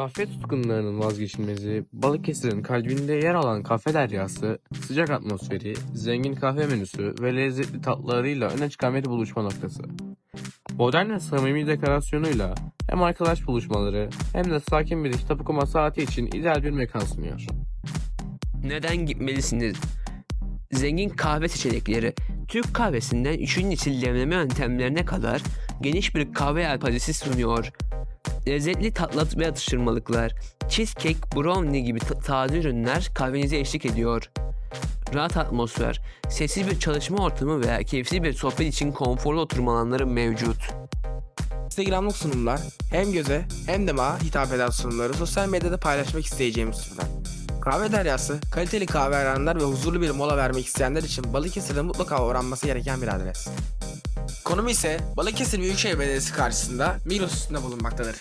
Kahve tutkunlarının vazgeçilmezi, Balıkesir'in kalbinde yer alan kafe deryası, sıcak atmosferi, zengin kahve menüsü ve lezzetli tatlılarıyla öne çıkan bir buluşma noktası. Modern ve samimi dekorasyonuyla hem arkadaş buluşmaları hem de sakin bir kitap okuma saati için ideal bir mekan sunuyor. Neden gitmelisiniz? Zengin kahve seçenekleri, Türk kahvesinden üşünün için demleme yöntemlerine kadar geniş bir kahve yelpazesi sunuyor. Lezzetli tatlı ve atıştırmalıklar, cheesecake, brownie gibi ta- taze ürünler kahvenize eşlik ediyor. Rahat atmosfer, sessiz bir çalışma ortamı veya keyifli bir sohbet için konforlu oturma alanları mevcut. Instagram'lık sunumlar hem göze hem de mağa hitap eden sunumları sosyal medyada paylaşmak isteyeceğimiz türden. Kahve deryası, kaliteli kahve arayanlar ve huzurlu bir mola vermek isteyenler için Balıkesir'de mutlaka uğranması gereken bir adres. Konumu ise Balıkesir Büyükşehir Belediyesi karşısında Migros üstünde bulunmaktadır.